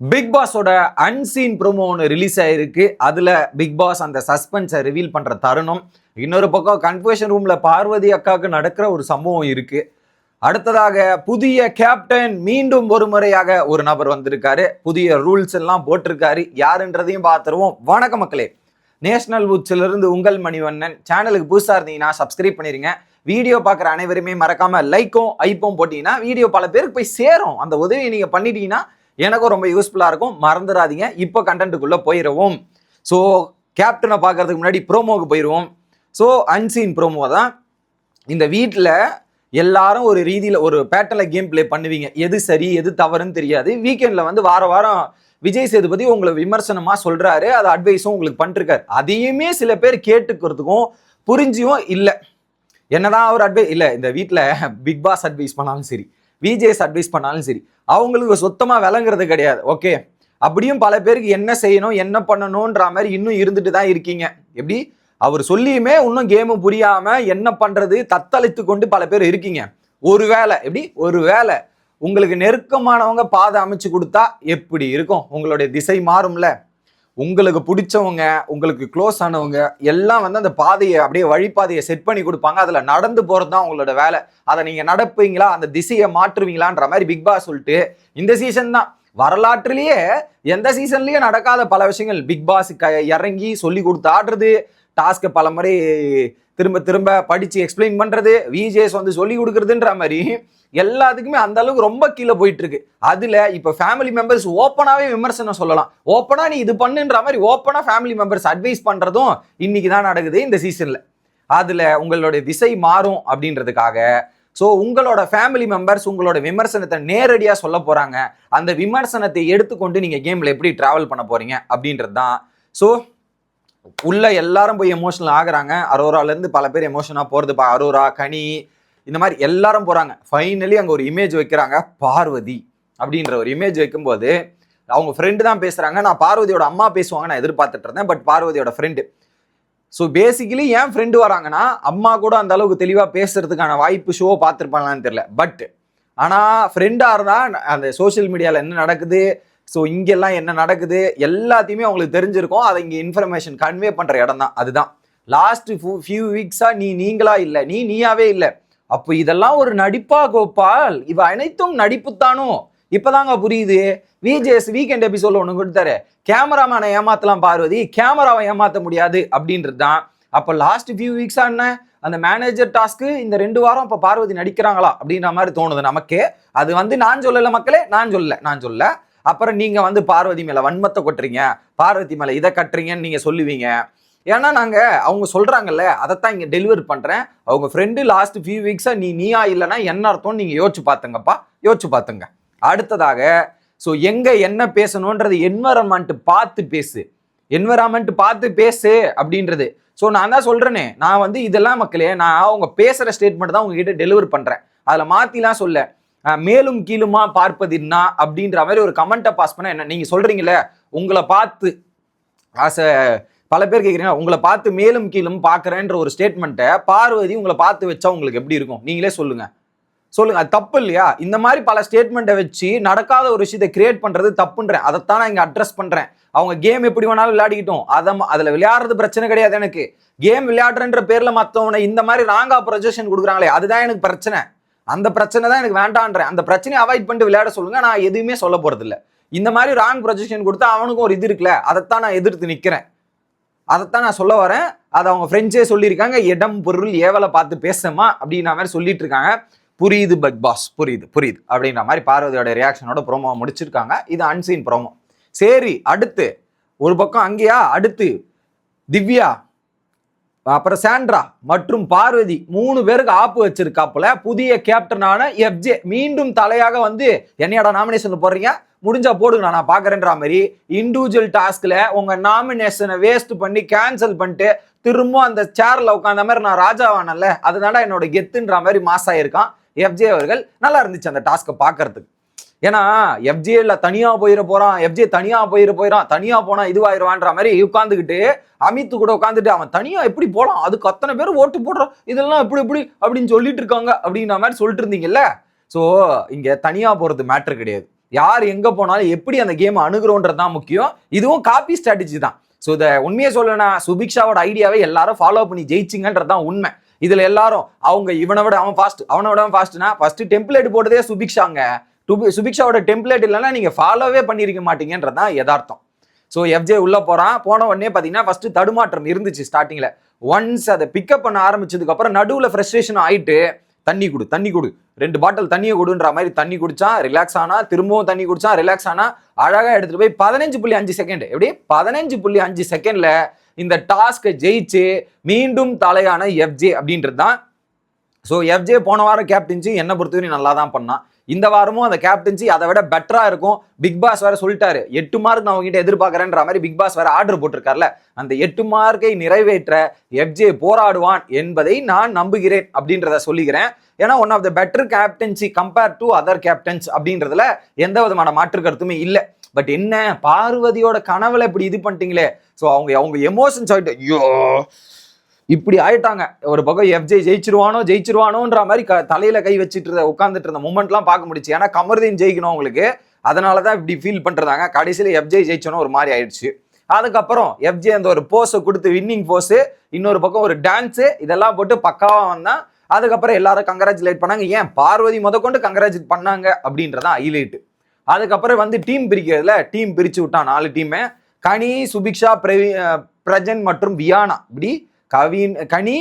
Big பாஸோட unseen promo ஒன்று release ஆயிருக்கு. அதில் பிக் பாஸ் அந்த சஸ்பென்ஸை ரிவீல் பண்ணுற தருணம். இன்னொரு பக்கம் கன்ஃபியூஷன் ரூமில் பார்வதி அக்காவுக்கு நடக்கிற ஒரு சம்பவம் இருக்கு. அடுத்ததாக புதிய கேப்டன் மீண்டும் ஒரு முறையாக ஒரு நபர் வந்திருக்காரு. புதிய ரூல்ஸ் எல்லாம் போட்டிருக்காரு. யாருன்றதையும் பார்த்துருவோம். வணக்க மக்களே. நேஷனல் உச்சில உங்கள் மணிவண்ணன். சேனலுக்கு புதுசாக இருந்தீங்கன்னா சப்ஸ்கிரைப் பண்ணிருங்க. வீடியோ பார்க்குற அனைவருமே மறக்காமல் லைக்கும் ஐப்பும் போட்டிங்கன்னா வீடியோ பல பேருக்கு போய் சேரும். அந்த உதவியை நீங்கள் பண்ணிட்டீங்கன்னா எனக்கும் ரொம்ப யூஸ்ஃபுல்லாக இருக்கும். மறந்துடாதீங்க இப்போ கண்டென்ட்டுக்குள்ளே போயிடுவோம் ஸோ கேப்டனை பார்க்கறதுக்கு முன்னாடி ப்ரோமோவுக்கு போயிடுவோம் ஸோ அன்சீன் ப்ரோமோ தான். இந்த வீட்டில் எல்லாரும் ஒரு ரீதியில் ஒரு பேட்டர்னில் கேம் ப்ளே பண்ணுவீங்க. எது சரி எது தவறுன்னு தெரியாது. வீக்கெண்டில் வந்து வார வாரம் விஜய் சேதுபதி உங்களை விமர்சனமாக சொல்கிறாரு அது அட்வைஸும் உங்களுக்கு பண்ணிருக்காரு. அதையுமே சில பேர் கேட்டுக்கிறதுக்கும் புரிஞ்சியும் இல்லை. என்னதான் அவர் அட்வைஸ் இல்லை இந்த வீட்டில் பிக் பாஸ் அட்வைஸ் பண்ணாலும் சரி விஜேஸ் அட்வைஸ் பண்ணாலும் சரி அவங்களுக்கு சுத்தமாக விளங்குறது கிடையாது. ஓகே அப்படியும் பல பேருக்கு என்ன செய்யணும் என்ன பண்ணணுன்ற மாதிரி இன்னும் இருந்துட்டு தான் இருக்கீங்க. எப்படி? அவர் சொல்லியுமே இன்னும் கேமு புரியாம என்ன பண்றது தத்தளித்து கொண்டு பல பேர் இருக்கீங்க. ஒரு வேலை எப்படி? ஒரு வேலை உங்களுக்கு நெருக்கமானவங்க பாதை அமைச்சு கொடுத்தா எப்படி இருக்கும்? உங்களுடைய திசை மாறும்ல? உங்களுக்கு பிடிச்சவங்க உங்களுக்கு க்ளோஸ் ஆனவங்க எல்லாம் வந்து அந்த பாதையை அப்படியே வழிபாதையை செட் பண்ணி கொடுப்பாங்க. அதில் நடந்து போகிறது தான் உங்களோட வேலை. அதை நீங்கள் நடப்பீங்களா? அந்த திசையை மாற்றுவீங்களான்ற மாதிரி பிக் பாஸ் சொல்லிட்டு இந்த சீசன் தான். வரலாற்றுலேயே எந்த சீசன்லயும் நடக்காத பல விஷயங்கள் பிக் பாஸ் இறங்கி சொல்லி கொடுத்து ஆடுறது டாஸ்க்கை பல முறை திரும்ப திரும்ப படித்து எக்ஸ்பிளைன் பண்ணுறது விஜேஸ் வந்து சொல்லி கொடுக்குறதுன்ற மாதிரி எல்லாத்துக்குமே அந்த அளவுக்கு ரொம்ப கீழே போயிட்டு இருக்கு அதுல இப்ப ஃபேமிலி மெம்பர்ஸ் ஓப்பனாவே விமர்சனம் சொல்லலாம். ஓப்பனா நீ இது பண்ணுன்ற மாதிரி ஓப்பனா ஃபேமிலி மெம்பர்ஸ் அட்வைஸ் பண்றதும் இன்னைக்கு தான் நடக்குது இந்த சீசன்ல அதுல உங்களுடைய திசை மாறும் அப்படின்றதுக்காக ஸோ உங்களோட ஃபேமிலி மெம்பர்ஸ் உங்களோட விமர்சனத்தை நேரடியாக சொல்ல போகிறாங்க அந்த விமர்சனத்தை எடுத்துக்கொண்டு நீங்கள் கேமில் எப்படி ட்ராவல் பண்ண போறீங்க அப்படின்றது தான் ஸோ உள்ள எல்லாரும் போய் எமோஷனல் ஆகுறாங்க. அரோரால இருந்து பல பேர் எமோஷனா போறது. பா அரோரா கனி இந்த மாதிரி எல்லாரும் போறாங்க. ஃபைனலி அங்க ஒரு இமேஜ் வைக்கிறாங்க. பார்வதி அப்படின்ற ஒரு இமேஜ் வைக்கும்போது அவங்க ஃப்ரெண்டு தான் பேசுறாங்க. நான் பார்வதியோட அம்மா பேசுவாங்க நான் எதிர்பார்த்துட்டு இருந்தேன். பட் பார்வதியோட ஃப்ரெண்டு ஸோ பேசிக்கலி ஏன் ஃப்ரெண்டு வராங்கன்னா அம்மா கூட அந்த அளவுக்கு தெளிவாக பேசுறதுக்கான வாய்ப்பு ஷோ பார்த்துருப்பாங்களான்னு தெரியல. பட் ஆனால் ஃப்ரெண்டாக இருந்தால் அந்த சோஷியல் மீடியாவில் என்ன நடக்குது? ஸோ இங்கெல்லாம் என்ன நடக்குது? எல்லாத்தையுமே அவங்களுக்கு தெரிஞ்சிருக்கும். அதை இங்கே இன்ஃபர்மேஷன் கன்வே பண்ணுற இடம் தான் அதுதான் லாஸ்ட் ஃபியூ வீக்ஸாக நீ நீங்களா இல்லை. நீ நீயாவே இல்லை. அப்போ இதெல்லாம் ஒரு நடிப்பா கோபால்? இவ அனைத்தும் நடிப்புத்தானோ? இப்போதாங்க புரியுது. விஜேஎஸ் வீக்கெண்ட் எபிசோட ஒன்று கொடுத்தாரு. கேமராமேனை ஏமாத்தலாம் பார்வதி. கேமராவை ஏமாத்த முடியாது அப்படின்றது தான் அப்போ லாஸ்ட் ஃபியூ வீக்ஸா என்ன? அந்த மேனேஜர் டாஸ்க்கு இந்த ரெண்டு வாரம் இப்போ பார்வதி நடிக்கிறாங்களா அப்படின்ற மாதிரி தோணுது நமக்கு. அது வந்து நான் சொல்லலை மக்களே நான் சொல்லலை நான் சொல்லலை. அப்புறம் நீங்கள் வந்து பார்வதி மேலே வன்மத்தை கொட்டுறீங்க. பார்வதி மேலே இதை கட்டுறீங்கன்னு நீங்கள் சொல்லுவீங்க. ஏன்னா நாங்கள் அவங்க சொல்கிறாங்கல்ல அதைத்தான் இங்கே டெலிவர் பண்ணுறேன் அவங்க ஃப்ரெண்டு லாஸ்ட் ஃபியூ வீக்ஸாக நீ நீயா இல்லைன்னா என்ன அர்த்தம்னு நீங்கள் யோசிச்சு பார்த்துங்கப்பா யோசிச்சு பார்த்துங்க அடுத்ததாக ஸோ எங்கே என்ன பேசணுன்றது என்வரன்மெண்ட் பார்த்து பேசு. என்வரான்மெண்ட் பார்த்து பேசு அப்படின்றது. ஸோ நான் தான் சொல்கிறேனே நான் வந்து இதெல்லாம் மக்களே நான் அவங்க பேசுகிற ஸ்டேட்மெண்ட் தான் உங்ககிட்ட டெலிவர் பண்ணுறேன் அதில் மாற்றிலாம் சொல்ல. மேலும் கீழுமா பார்ப்பதுன்னா அப்படின்ற மாதிரி ஒரு கமெண்ட்டை பாஸ் பண்ண என்ன? நீங்க சொல்றீங்களே உங்களை பார்த்து ஆசை பல பேர் கேட்குறீங்க உங்களை பார்த்து மேலும் கீழும் பார்க்குறேன்ற ஒரு ஸ்டேட்மெண்ட்டை பார்வதி உங்களை பார்த்து வச்சா உங்களுக்கு எப்படி இருக்கும்? நீங்களே சொல்லுங்க. சொல்லுங்க அது தப்பு இல்லையா? இந்த மாதிரி பல ஸ்டேட்மெண்ட்டை வச்சு நடக்காத ஒரு விஷயத்தை கிரியேட் பண்றது தப்புன்றேன். அதைத்தான் நான் இங்க அட்ரஸ் பண்றேன். அவங்க கேம் எப்படி வேணாலும் விளையாடிக்கிட்டோம். அதை அதில் விளையாடுறது பிரச்சனை கிடையாது எனக்கு. கேம் விளையாடுறன்ற பேர்ல மற்றவனை இந்த மாதிரி ராங்கா ப்ரொஜெக்ஷன் கொடுக்குறாங்களே அதுதான் எனக்கு பிரச்சனை. அந்த பிரச்சனை தான் எனக்கு வேண்டான்றேன். அந்த பிரச்சனையை அவாய்ட் பண்ணிட்டு விளையாட சொல்லுங்க. நான் எதுவுமே சொல்ல போறது இந்த மாதிரி ராங் ப்ரொஜெக்ஷன் கொடுத்தா அவனுக்கும் ஒரு இது இருக்குல்ல. அதைத்தான் நான் எதிர்த்து நிற்கிறேன் அதைத்தான் நான் சொல்ல வரேன். அதை அவங்க ஃப்ரெண்ட்ஸே சொல்லியிருக்காங்க. இடம் பொருள் ஏவலை பார்த்து பேசமா அப்படின்ற மாதிரி சொல்லிட்டு இருக்காங்க. புரியுது பக் பாஸ் புரியுது புரியுது அப்படின்ற மாதிரி பார்வதியோட ரியாக்ஷனோட ப்ரோமோ முடிச்சிருக்காங்க. இது அன்சீன் ப்ரோமோ சரி அடுத்து. ஒரு பக்கம் அங்கேயா? அடுத்து. திவ்யா. அப்புறம் சாண்ட்ரா மற்றும் பார்வதி மூணு பேருக்கு ஆப்பு வச்சிருக்காப்புல. புதிய கேப்டனான எஃப்ஜே மீண்டும் தலையாக வந்து என்னையோட நாமினேஷன் போடுறீங்க? முடிஞ்சா போடுங்க நான் பாக்குறேன்ற மாதிரி இண்டிவிஜுவல் டாஸ்க்ல உங்க நாமினேஷனை வேஸ்ட் பண்ணி கேன்சல் பண்ணிட்டு திரும்ப அந்த சேர்ல உட்காந்த மாதிரி நான் ராஜாவானல்ல அதுதான்டா என்னோட கெத்துன்ற மாதிரி மாஸ் ஆயிருக்கான் எஃப்ஜே அவர்கள். நல்லா இருந்துச்சு அந்த டாஸ்க்கை பார்க்கறதுக்கு ஏன்னா எஃப்ஜிஏல தனியா போயிட போறான் எஃப்ஜே தனியா போயிட போயிடான் தனியா போனா இதுவாயிருவான்ற மாதிரி உட்காந்துக்கிட்டு அமித் கூட உட்காந்துட்டு அவன் தனியா எப்படி போலாம்? அதுக்கு அத்தனை பேர் ஓட்டு போடுறான். இதெல்லாம் எப்படி எப்படி அப்படின்னு சொல்லிட்டு இருக்காங்க அப்படின்ற மாதிரி சொல்லிட்டு இருந்தீங்கல்ல? ஸோ இங்க தனியா போறது மேட்ரு கிடையாது. யார் எங்க போனாலும் எப்படி அந்த கேம் அணுகிறோன்றது தான் முக்கியம். இதுவும் காப்பி ஸ்ட்ராட்டஜி தான். ஸோ இதை உண்மையை சொல்லணும் சுபிக்ஷாவோட ஐடியாவை எல்லாரும் ஃபாலோ பண்ணி ஜெயிச்சிங்கன்றது தான் உண்மை. இதுல எல்லாரும் அவங்க இவனை விட அவன் ஃபாஸ்ட் அவனை விட அவன் ஃபாஸ்ட்னா ஃபர்ஸ்ட் டெம்ப்ளேட் போட்டதே சுபிக்ஷாங்க. சுபிக்ஷாவோட டெம்ப்ளேட் இல்லைன்னா நீங்கள் ஃபாலோவே பண்ணியிருக்க மாட்டீங்கன்றது தான் யதார்த்தம் ஸோ எஃப்ஜே உள்ளே போகிறான் போன உடனே பார்த்தீங்கன்னா ஃபஸ்ட்டு தடுமாற்றம் இருந்துச்சு ஸ்டார்டிங்கில் ஒன்ஸ் அதை பிக்கப் பண்ண ஆரம்பிச்சதுக்கப்புறம் நடுவில் ஃப்ரஸ்ட்ரேஷன் ஆகிட்டு தண்ணி கொடு தண்ணி கொடு. ரெண்டு பாட்டில் தண்ணியை கொடுன்ற மாதிரி தண்ணி குடிச்சா ரிலாக்ஸ் ஆனா திரும்பவும் தண்ணி குடிச்சா ரிலாக்ஸ் ஆனா அழகாக எடுத்துகிட்டு போய் பதினஞ்சு புள்ளி அஞ்சு செகண்ட் எப்படி? பதினஞ்சு புள்ளி அஞ்சு செகண்டில் இந்த டாஸ்கை ஜெயிச்சு மீண்டும் தலையான எஃப்ஜே அப்படின்றது தான். ஸோ எஃப்ஜே போன வாரம் கேப்டன்சி என்னை பொறுத்தவரையும் நல்லா தான் பண்ணான். இந்த வாரமும் அந்த கேப்டன்சி அதை விட பெட்டரா இருக்கும். பிக் பாஸ் வேற சொல்லிட்டாரு. எட்டு மார்க் நான் உங்ககிட்ட எதிர்பார்க்கறேன்ற மாதிரி பிக் பாஸ் வேற ஆர்டர் போட்டிருக்காருல. அந்த எட்டு மார்க்கை நிறைவேற்ற எஃப்ஜே போராடுவான் என்பதை நான் நம்புகிறேன் அப்படின்றத சொல்லிக்கிறேன். ஏன்னா one of the better captaincy compare to other captains அப்படின்றதுல எந்த விதமான மாற்று கருத்துமே இல்லை. பட் என்ன பார்வதியோட கனவுல இப்படி இது பண்ணிட்டீங்களே. ஸோ அவங்க அவங்க எமோஷன்ஸ் ஆகிட்டு ஐயோ இப்படி ஆயிட்டாங்க. ஒரு பக்கம் எஃப்ஜே ஜெயிச்சிருவானோ ஜெயிச்சிருவானோன்ற மாதிரி க தலையில கை வச்சுட்டு இருந்த உட்காந்துட்டு இருந்த மூமெண்ட்லாம் பார்க்க முடிச்சு. ஏன்னா கமர்தீன் ஜெயிக்கணும் அவங்களுக்கு. அதனால தான் இப்படி ஃபீல் பண்ணுறதாங்க கடைசியில் எஃப்ஜே ஜெயிச்சோன்னு ஒரு மாதிரி ஆயிடுச்சு. அதுக்கப்புறம் எஃப்ஜே அந்த ஒரு போஸை கொடுத்து வின்னிங் போஸு இன்னொரு பக்கம் ஒரு டான்ஸு இதெல்லாம் போட்டு பக்காவாக வந்தான் அதுக்கப்புறம் எல்லாரும் கங்கராச்சுலேட் பண்ணாங்க. ஏன்? பார்வதி முதற்கொண்டு கங்கராச்சுலேட் பண்ணாங்க அப்படின்றதான் ஹைலைட் அதுக்கப்புறம் வந்து டீம் பிரிக்கிறதுல டீம் பிரித்து விட்டான் நாலு டீமை கனி சுபிக்ஷா பிரவி பிரஜன் மற்றும் வியானா. இப்படி கவின் கனி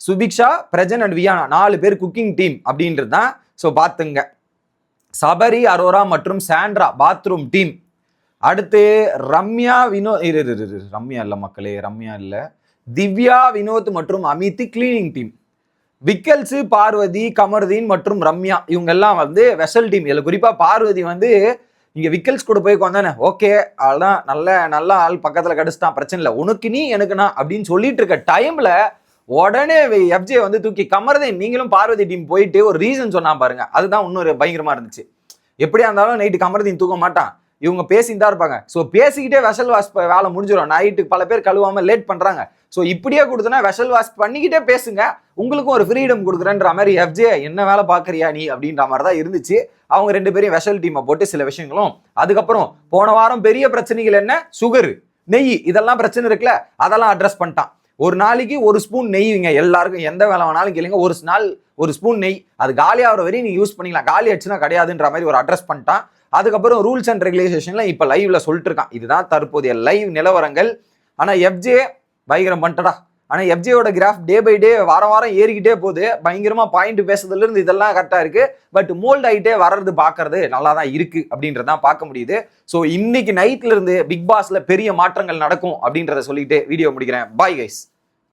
சுபிக்ஷா பிரஜன் அண்ட் வியானா. நாலு பேர் குக்கிங் டீம் அப்படின்றது தான். ஸோ பார்த்துங்க. சபரி அரோரா மற்றும் சாண்ட்ரா பாத்ரூம் டீம் அடுத்து ரம்யா வினோ இரு ரம்யா இல்லை மக்களே ரம்யா இல்லை. திவ்யா வினோத் மற்றும் அமித் கிளீனிங் டீம் விக்கல்ஸு பார்வதி கமர்தீன் மற்றும் ரம்யா. இவங்கெல்லாம் வந்து வெசல் டீம் இதில் குறிப்பாக பார்வதி வந்து நீங்கள் விக்கல்ஸ் கூட போய் உட்காந்தானே ஓகே அதான் நல்ல நல்ல ஆள் பக்கத்தில் கிடச்சிட்டான் பிரச்சனை இல்லை. உனக்கு நீ எனக்குண்ணா அப்படின்னு சொல்லிட்டு இருக்க டைமில் உடனே எஃப்ஜே வந்து தூக்கி கமர்தீன் நீங்களும் பார்வதி டீம் போயிட்டு ஒரு ரீசன் சொன்னா பாருங்க. அதுதான் இன்னொரு பயங்கரமா இருந்துச்சு. எப்படியா இருந்தாலும் நைட்டு கமரதீன் தூக்க மாட்டான். இவங்க பேசிட்டு தான் இருப்பாங்க. ஸோ பேசிக்கிட்டே வெசல் வாஷ் வேலை முடிஞ்சிடும் நைட்டுக்கு பல பேர் கழுவாம லேட் பண்றாங்க. ஸோ இப்படியே கொடுத்தனா வெசல் வாஷ் பண்ணிக்கிட்டே பேசுங்க. உங்களுக்கும் ஒரு ஃப்ரீடம் கொடுக்குறேன்ற மாதிரி எஃப்ஜே என்ன வேலை பார்க்குறியா நீ? அப்படின்ற மாதிரி தான் இருந்துச்சு. அவங்க ரெண்டு பேரையும் வெசல் டீமை போட்டு சில விஷயங்களும். அதுக்கப்புறம் போன வாரம் பெரிய பிரச்சனைகள் என்ன? சுகர் நெய் இதெல்லாம் பிரச்சனை இருக்குல்ல அதெல்லாம் அட்ரஸ் பண்ணிட்டான். ஒரு நாளைக்கு ஒரு ஸ்பூன் நெய்விங்க எல்லாருக்கும் எந்த வேலை வேணாலும் கேளுங்க. ஒரு நாள் ஒரு ஸ்பூன் நெய் அது காலி ஆகிற வரையும் நீ யூஸ் பண்ணிக்கலாம். காலி ஆச்சுன்னா கிடையாதுன்ற மாதிரி ஒரு அட்ரஸ் பண்ணிட்டான். அதுக்கப்புறம் ரூல்ஸ் அண்ட் ரெகுலேஷன்ல இப்ப லைவ்ல சொல்லிட்டு இருக்கான் இதுதான் தற்போதைய லைவ் நிலவரங்கள். ஆனா எஃப்ஜே பயங்கரம் பண்ணிட்டடா. ஆனா எஃப்ஜேயோட கிராஃப் டே பை டே வாரம் வாரம் ஏறிக்கிட்டே போகுது. பயங்கரமா பாயிண்ட் பேசுறதுல இருந்து இதெல்லாம் கரெக்டா இருக்கு. பட் மோல்ட் ஆகிட்டே வர்றது பார்க்கறது நல்லா தான் இருக்கு அப்படின்றதான் பார்க்க முடியுது. ஸோ இன்னைக்கு நைட்ல இருந்து பிக் பாஸ்ல பெரிய மாற்றங்கள் நடக்கும் அப்படின்றத சொல்லிட்டு வீடியோ முடிக்கிறேன். Bye guys